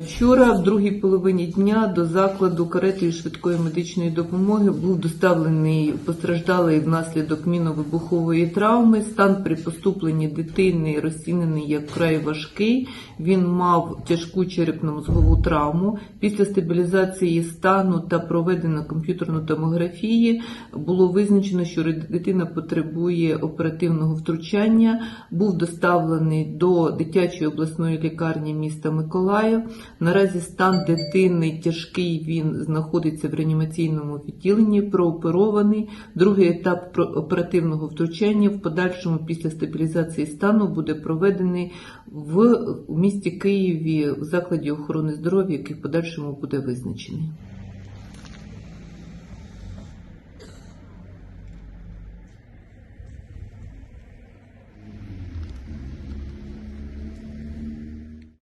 Вчора, в другій половині дня, до закладу каретою швидкої медичної допомоги був доставлений постраждалий внаслідок міновибухової травми. Стан при поступленні дитини розцінений як вкрай важкий. Він мав тяжку черепно-мозгову травму. Після стабілізації стану та проведено комп'ютерну томографії було визначено, що дитина потребує оперативного втручання. Був доставлений до дитячої обласної лікарні міста Миколаїв. Наразі стан дитини тяжкий. Він знаходиться в реанімаційному відділенні, прооперований. Другий етап оперативного втручання в подальшому після стабілізації стану буде проведений в місті Києві в закладі охорони здоров'я, який в подальшому буде визначений.